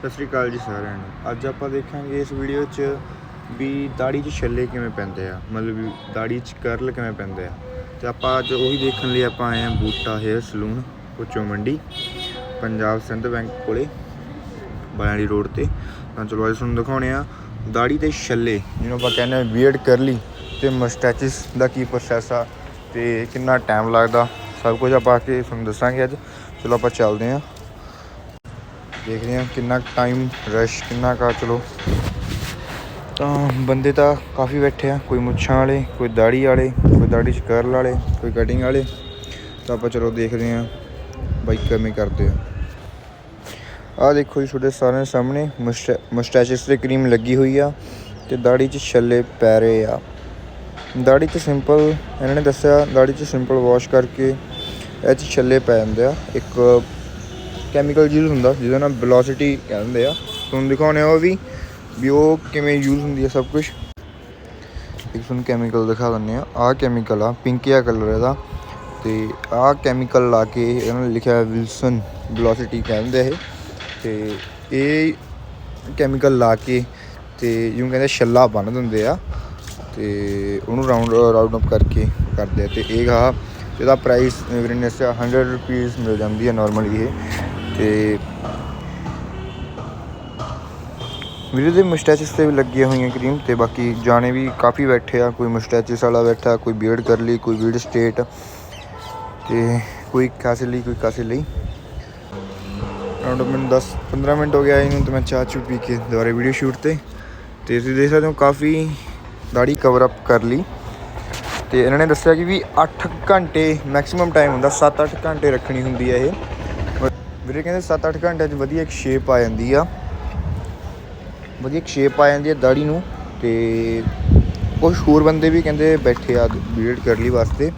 ਸਤਿ ਸ੍ਰੀ ਅਕਾਲ ਜੀ ਸਾਰਿਆਂ ਨੂੰ। ਅੱਜ ਆਪਾਂ ਦੇਖਾਂਗੇ ਇਸ ਵੀਡੀਓ 'ਚ ਵੀ ਦਾੜੀ 'ਚ ਛੱਲੇ ਕਿਵੇਂ ਪੈਂਦੇ ਆ, ਮਤਲਬ ਵੀ ਦਾੜੀ 'ਚ ਕਰਲ ਕਿਵੇਂ ਪੈਂਦੇ ਆ। ਤੇ ਆਪਾਂ ਅੱਜ ਉਹੀ ਦੇਖਣ ਲਈ ਆਪਾਂ ਆਏ ਆ ਬੂਟਾ ਹੇਅਰ ਸਲੂਨ ਪੁੱਚੋ ਮੰਡੀ, ਪੰਜਾਬ ਸਿੰਧ ਬੈਂਕ ਕੋਲੇ ਬਾਇਆੜੀ ਰੋਡ ਤੇ। ਤਾਂ ਚਲੋ ਅੱਜ ਤੁਹਾਨੂੰ ਦਿਖਾਉਣੇ ਆ ਦਾੜੀ ਤੇ ਛੱਲੇ, ਜਿਹਨੂੰ ਆਪਾਂ ਕਹਿੰਦੇ ਆ ਬੀਅਰਡ ਕਰਲੀ ਤੇ ਮਸਟੈਚਸ ਦਾ ਕੀ ਪ੍ਰੋਸੈਸ ਆ ਤੇ ਕਿੰਨਾ ਟਾਈਮ ਲੱਗਦਾ, ਸਭ ਕੁਝ ਆਪਾਂ ਆ ਕੇ ਤੁਹਾਨੂੰ ਦੱਸਾਂਗੇ ਅੱਜ। ਚਲੋ ਆਪਾਂ ਚੱਲਦੇ ਆ ਦੇਖਦੇ ਹਾਂ ਕਿੰਨਾ ਟਾਈਮ ਰਸ਼ ਕਿੰਨਾ ਕਾ ਚਲੋ। ਤਾਂ ਬੰਦੇ ਤਾਂ ਕਾਫੀ ਬੈਠੇ ਆ, ਕੋਈ ਮੁੱਛਾਂ ਵਾਲੇ, ਕੋਈ ਦਾੜੀ ਵਾਲੇ, ਕੋਈ ਦਾੜੀ 'ਚ ਕਰਲ ਵਾਲੇ, ਕੋਈ ਕਟਿੰਗ ਵਾਲੇ। ਤਾਂ ਆਪਾਂ ਚਲੋ ਦੇਖਦੇ ਹਾਂ ਬਾਈ ਕਿਵੇਂ ਕਰਦੇ ਆ। ਆਹ ਦੇਖੋ ਜੀ ਤੁਹਾਡੇ ਸਾਰਿਆਂ ਦੇ ਸਾਹਮਣੇ ਮਸਟੈਚਸ ਤੇ ਕਰੀਮ ਲੱਗੀ ਹੋਈ ਆ ਤੇ ਦਾੜੀ 'ਚ ਛੱਲੇ ਪੈ ਰਹੇ ਆ। ਦਾੜੀ 'ਚ ਸਿੰਪਲ ਇਹਨਾਂ ਨੇ ਦੱਸਿਆ ਦਾੜੀ 'ਚ ਸਿੰਪਲ ਵਾਸ਼ ਕਰਕੇ ਇਹ 'ਚ ਛੱਲੇ ਪੈ ਜਾਂਦੇ ਆ। ਇੱਕ ਕੈਮੀਕਲ ਯੂਜ਼ ਹੁੰਦਾ, ਜਿਹਦਾ ਨਾਮ ਵੈਲੋਸਿਟੀ ਕਹਿੰਦੇ ਆ। ਤੁਹਾਨੂੰ ਦਿਖਾਉਣੇ ਆ ਉਹ ਵੀ ਵੀ ਉਹ ਕਿਵੇਂ ਯੂਜ਼ ਹੁੰਦੀ ਹੈ ਸਭ ਕੁਝ ਇੱਕ ਤੁਹਾਨੂੰ ਕੈਮੀਕਲ ਦਿਖਾ ਦਿੰਦੇ ਆ। ਆਹ ਕੈਮੀਕਲ ਆ ਪਿੰਕੀਆ ਕਲਰ ਇਹਦਾ। ਤੇ ਆਹ ਕੈਮੀਕਲ ਲਾ ਕੇ ਇਹਨਾਂ ਨੇ ਲਿਖਿਆ ਵਿਲਸਨ ਵੈਲੋਸਿਟੀ ਕਹਿੰਦੇ ਇਹ। ਤੇ ਇਹ ਕੈਮੀਕਲ ਲਾ ਕੇ ਤੇ ਜਿਉਂ ਕਹਿੰਦੇ ਛੱਲਾ ਬੰਨ ਦਿੰਦੇ ਆ। ਤੇ ਉਹਨੂੰ ਰਾਉਂਡ ਰਾਉਂਡ ਅਪ ਕਰਕੇ ਕਰਦੇ ਆ। ਤੇ ਇਹ ਆ ਇਹਦਾ ਪ੍ਰਾਈਸ ਵੀਰੇ ਨੇ ਦੱਸਿਆ 100 ਰੁਪੀਸ ਮਿਲ ਜਾਂਦੀ ਹੈ ਨਾਰਮਲੀ ਇਹ। ਤੇ ਵੀਰੇ ਦੇ ਮੁਸਟੈਚਸ ਤੇ ਵੀ ਲੱਗੀਆਂ ਹੋਈਆਂ ਕਰੀਮ ਤੇ ਬਾਕੀ ਜਾਣੇ ਵੀ ਕਾਫੀ ਬੈਠੇ ਆ, ਕੋਈ ਮੁਸਟੈਚਸ ਵਾਲਾ ਬੈਠਾ, ਕੋਈ ਬੀਅਰਡ ਕਰ ਲਈ, ਕੋਈ ਬੀਅਰਡ ਸਟੇਟ ਤੇ ਕੋਈ ਕਾਸੇ ਲਈ, ਕੋਈ ਕਾਸੇ ਲਈ। ਅਰਾਊਂਡ ਮੈਨੂੰ 10 15 ਮਿੰਟ ਹੋ ਗਿਆ ਇਹਨੂੰ ਤੇ ਮੈਂ ਚਾਹ ਚੂ ਪੀ ਕੇ ਦੁਬਾਰੇ ਵੀਡੀਓ ਸ਼ੂਟ ਤੇ। ਤੇ ਤੁਸੀਂ ਦੇਖ ਸਕਦੇ ਹੋ ਕਾਫੀ ਦਾੜੀ ਕਵਰ ਅਪ ਕਰ ਲਈ। ਤੇ ਇਹਨਾਂ ਨੇ ਦੱਸਿਆ ਕਿ ਵੀ 8 ਘੰਟੇ ਮੈਕਸਿਮਮ ਟਾਈਮ ਹੁੰਦਾ 7-8 ਘੰਟੇ ਰੱਖਣੀ ਹੁੰਦੀ ਹੈ ਇਹ। ਵੀਰੇ ਕਹਿੰਦੇ 7-8 ਘੰਟਿਆਂ 'ਚ ਵਧੀਆ ਇੱਕ ਸ਼ੇਪ ਆ ਜਾਂਦੀ ਆ। ਵਧੀਆ ਇੱਕ ਸ਼ੇਪ ਆ ਜਾਂਦੀ ਆ ਦਾੜੀ ਨੂੰ ਤੇ ਕੁਝ ਹੋਰ ਬੰਦੇ ਵੀ ਕਹਿੰਦੇ ਬੈਠੇ ਆ ਬੀਅਰਡ ਕਰ ਲਈ ਵਾਸਤੇ।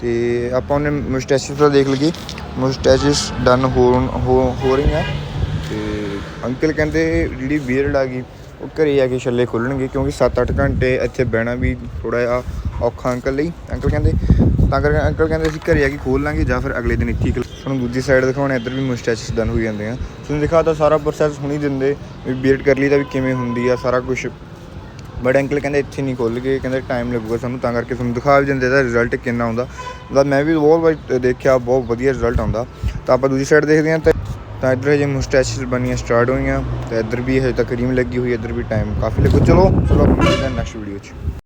ਤੇ ਆਪਾਂ ਉਹਨੇ ਮੁਸਟੈਚਸ ਦਾ ਦੇਖ ਲਈਏ। ਮੁਸਟੈਚਸ ਡਨ ਹੋ ਹੋ ਹੋ ਰਹੀਆਂ। ਤੇ ਅੰਕਲ ਕਹਿੰਦੇ ਜਿਹੜੀ ਬੀਅਰਡ ਆ ਗਈ, ਉਹ ਘਰੇ ਆ ਕੇ ਛੱਲੇ ਖੋਲਣਗੇ ਕਿਉਂਕਿ 7-8 ਘੰਟੇ ਇੱਥੇ ਬਹਿਣਾ ਵੀ ਥੋੜਾ ਜਿਹਾ ਔਖਾ ਅੰਕਲ ਲਈ। ਅੰਕਲ ਕਹਿੰਦੇ ਤਾਂ ਕਰਕੇ ਅੰਕਲ ਕਹਿੰਦੇ ਅਸੀਂ ਘਰੇ ਆ ਕੇ ਖੋਲ ਲਾਂਗੇ ਜਾਂ ਫਿਰ ਅਗਲੇ ਦਿਨ ਇੱਥੇ ਹੀ ਤੁਹਾਨੂੰ ਦੂਜੀ ਸਾਈਡ ਦਿਖਾਉਣਾ, ਇੱਧਰ ਵੀ ਮੁਸਟੈਚਸ ਡਨ ਹੋਈ ਜਾਂਦੇ ਆ। ਤੁਹਾਨੂੰ ਦਿਖਾਤਾ ਸਾਰਾ ਪ੍ਰੋਸੈਸ ਹੁਣੀ ਦਿੰਦੇ ਵੀ ਬੀਅਰਡ ਕਰ ਲਈ ਤਾਂ ਵੀ ਕਿਵੇਂ ਹੁੰਦੀ ਆ, ਸਾਰਾ ਕੁਝ ਬਟ ਅੰਕਲ ਕਹਿੰਦੇ ਇੱਥੇ ਨਹੀਂ ਖੁੱਲ ਕੇ, ਕਹਿੰਦੇ ਟਾਈਮ ਲੱਗੂਗਾ ਸਾਨੂੰ, ਤਾਂ ਕਰਕੇ ਤੁਹਾਨੂੰ ਦਿਖਾ ਵੀ ਦਿੰਦੇ ਦਾ ਰਿਜ਼ਲਟ ਕਿੰਨਾ ਆਉਂਦਾ। ਤਾਂ ਮੈਂ ਵੀ ਬਹੁਤ ਵਾਰ ਦੇਖਿਆ, ਬਹੁਤ ਵਧੀਆ ਰਿਜ਼ਲਟ ਆਉਂਦਾ। ਤਾਂ ਆਪਾਂ ਦੂਜੀ ਸਾਈਡ ਦੇਖਦੇ ਹਾਂ, ਤਾਂ ਇੱਧਰ ਹਜੇ ਮੁਸਟੈਚਸ ਬਣੀਆਂ ਸਟਾਰਟ ਹੋਈਆਂ, ਤਾਂ ਇੱਧਰ ਵੀ ਹਜੇ ਤੱਕ ਕਰੀਮ ਲੱਗੀ ਹੋਈ, ਇੱਧਰ ਵੀ ਟਾਈਮ ਕਾਫੀ ਲੱਗੂ। ਚਲੋ ਚਲੋ ਮਿਲਦੇ ਹਾਂ ਨੈਕਸਟ ਵੀਡੀਓ 'ਚ।